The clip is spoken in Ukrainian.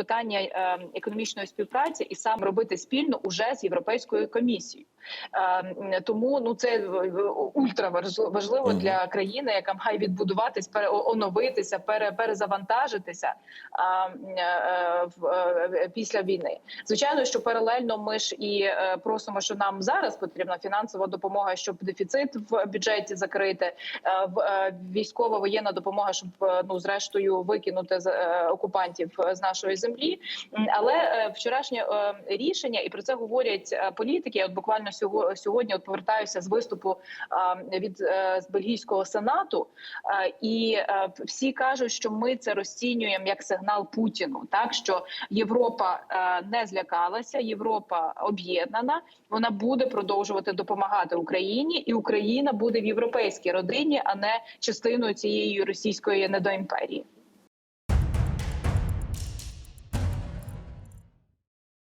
питання е, економічної співпраці і сам робити спільно уже з європейською комісією. Е, Тому ну це ультра важливо для країни, яка має відбудуватись, оновитися, перезавантажитися після війни. Звичайно, що паралельно ми ж і е, просимо, що нам зараз потрібна фінансова допомога, щоб дефіцит в бюджеті закрити, військова воєнна допомога, щоб ну зрештою викинути з окупантів з нашої землі. М, Але е, вчорашнє е, рішення, і про це говорять е, політики. Я От буквально сього- сьогодні от повертаюся з виступу від з бельгійського сенату, і всі кажуть, що ми це розцінюємо як сигнал Путіну, так що Європа не злякалася, Європа об'єднана. Вона буде продовжувати допомагати Україні, і Україна буде в європейській родині, а не частиною цієї російської недоімперії.